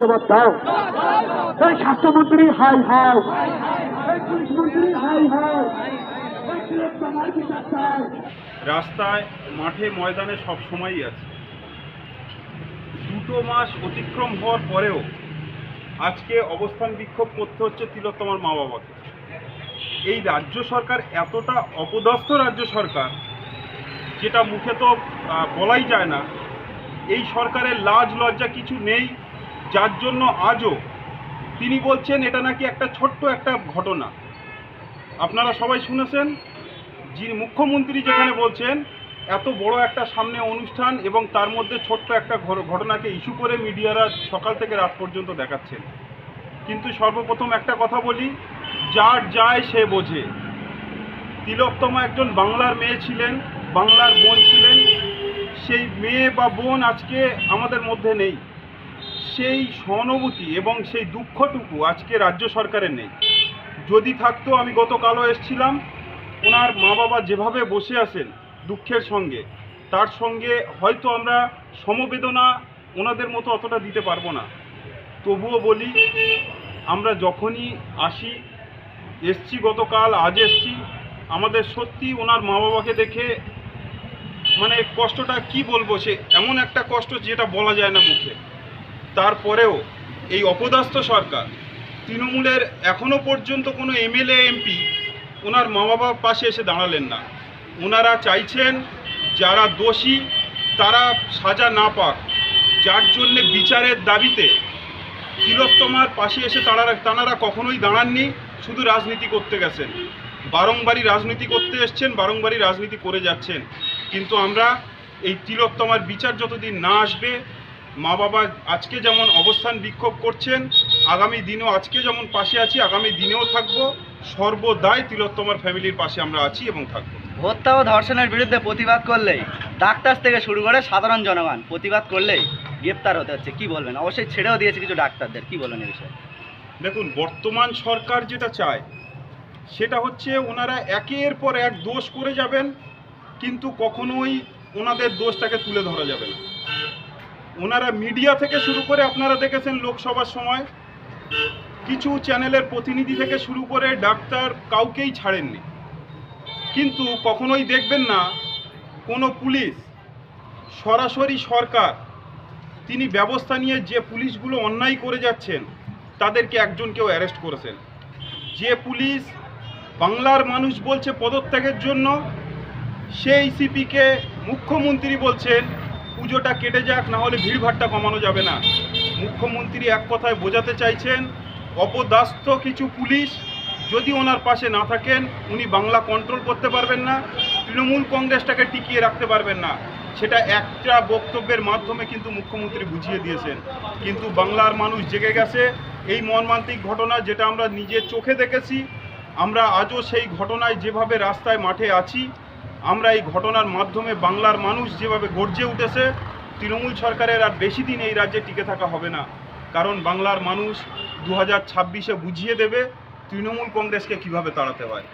জবাব দাও। এই স্বাস্থ্যমন্ত্রী, হাই চাই রাস্তায়, মাঠে, ময়দানে সব সময়ই আছে। দুটো মাস অতিক্রম হওয়ার পরেও আজকে অবস্থান বিক্ষোভ করতে হচ্ছে তিলোত্তমার মা বাবাকে এই রাজ্য সরকার এতটা অপদস্থ রাজ্য সরকার, যেটা মুখে তো বলাই যায় না। এই সরকারের লাজ লজ্জা কিছু নেই। যার জন্য আজও তিনি বলছেন, এটা নাকি একটা ছোট্ট একটা ঘটনা। আপনারা সবাই শুনেছেন, যিনি মুখ্যমন্ত্রী যেখানে বলছেন, এত বড় একটা সামনে অনুষ্ঠান এবং তার মধ্যে ছোট্ট একটা ঘটনাকে ইস্যু করে মিডিয়ারা সকাল থেকে রাত পর্যন্ত দেখাচ্ছেন। কিন্তু সর্বপ্রথম একটা কথা বলি, যার যায় সে বোঝে। তিলোত্তমা একজন বাংলার মেয়ে ছিলেন, বাংলার বোন ছিলেন। সেই মেয়ে বা বোন আজকে আমাদের মধ্যে নেই। সেই সহানুভূতি এবং সেই দুঃখটুকু আজকে রাজ্য সরকারের নেই। যদি থাকতো আমি গতকালও এসছিলাম, ওনার মা বাবা যেভাবে বসে আছেন দুঃখের সঙ্গে, তার সঙ্গে হয়তো আমরা সমবেদনা ওনাদের মতো অতটা দিতে পারব না। তবুও বলি, আমরা যখনই আসি, এসছি গতকাল, আজ এসছি, আমাদের সত্যি ওনার মা বাবাকে দেখে মানে কষ্টটা কি বলব সে, এমন একটা কষ্ট যেটা বলা যায় না মুখে। তারপরেও এই অপদাস্ত সরকার, তৃণমূলের এখনও পর্যন্ত কোনো এমএলএ, এমপি ওনার মা বাবার পাশে এসে দাঁড়ালেন না। ওনারা চাইছেন যারা দোষী তারা সাজা না পাক। যার জন্যে বিচারের দাবিতে তিলোত্তমার পাশে এসে তারা তাঁরা কখনোই দাঁড়াননি, শুধু রাজনীতি করতে গেছেন। বারংবারই রাজনীতি করতে এসছেন, বারংবারই রাজনীতি করে যাচ্ছেন। কিন্তু আমরা এই তিলোত্তমার বিচার যতদিন না আসবে মা বাবা আজকে যেমন অবস্থান বিক্ষোভ করছেন আগামী দিনেও আজকে যেমন পাশে আছি আগামী দিনেও থাকব। সর্বদাই তিলোত্তমার ফ্যামিলির পাশে আমরা আছি এবং থাকব। হত্যা ও ধর্ষণের বিরুদ্ধে প্রতিবাদ করলেই ডাক্তার থেকে শুরু করে সাধারণ জনগণ প্রতিবাদ করলেই গ্রেপ্তার হতে হচ্ছে। কি বলবেন? অবশ্যই ছেড়েও দিয়েছে কিছু ডাক্তারদের। কি বলবেন এই বিষয়ে? দেখুন বর্তমান সরকার যেটা চায় সেটা হচ্ছে ওনারা একের পর এক দোষ করে যাবেন কিন্তু কখনোই ওনাদের দোষটাকে তুলে ধরা যাবে না। ওনারা মিডিয়া থেকে শুরু করে আপনারা দেখেছেন লোকসভার সময়, কিছু চ্যানেলের প্রতিনিধি থেকে শুরু করে ডাক্তার কাউকেই ছাড়েননি। কিন্তু কখনোই দেখবেন না, কোনো পুলিশ, সরাসরি সরকার, তিনি ব্যবস্থা নিয়ে যে পুলিশগুলো অন্যায় করে যাচ্ছেন, তাদেরকে একজনকেও অ্যারেস্ট করেছেন। যে পুলিশ বাংলার মানুষ বলছে পদত্যাগের জন্য, সেই সিপিকে মুখ্যমন্ত্রী বলছেন পুজোটা কেটে যাক, না হলে ভিড়ভাট্টা কমানো যাবে না। মুখ্যমন্ত্রী এক কথায় বোঝাতে চাইছেন অপদাস্ত কিছু পুলিশ যদি ওনার পাশে না থাকেন, উনি বাংলা কন্ট্রোল করতে পারবেন না, তৃণমূল কংগ্রেসটাকে টিকিয়ে রাখতে পারবেন না। সেটা একটা বক্তব্যের মাধ্যমে কিন্তু মুখ্যমন্ত্রী বুঝিয়ে দিয়েছেন। কিন্তু বাংলার মানুষ জেগে গেছে, এই মর্মান্তিক ঘটনা যেটা আমরা নিজের চোখে দেখেছি, আমরা আজও সেই ঘটনায় যেভাবে রাস্তায় মাঠে আছি আমরা এই ঘটনার মাধ্যমে বাংলার মানুষ যেভাবে গর্জে উঠেছে, তৃণমূল সরকারের আর বেশি দিন এই রাজ্যে টিকে থাকা হবে না। কারণ বাংলার মানুষ দু হাজার বুঝিয়ে দেবে তৃণমূল কংগ্রেসকে কীভাবে তাড়াতে হয়।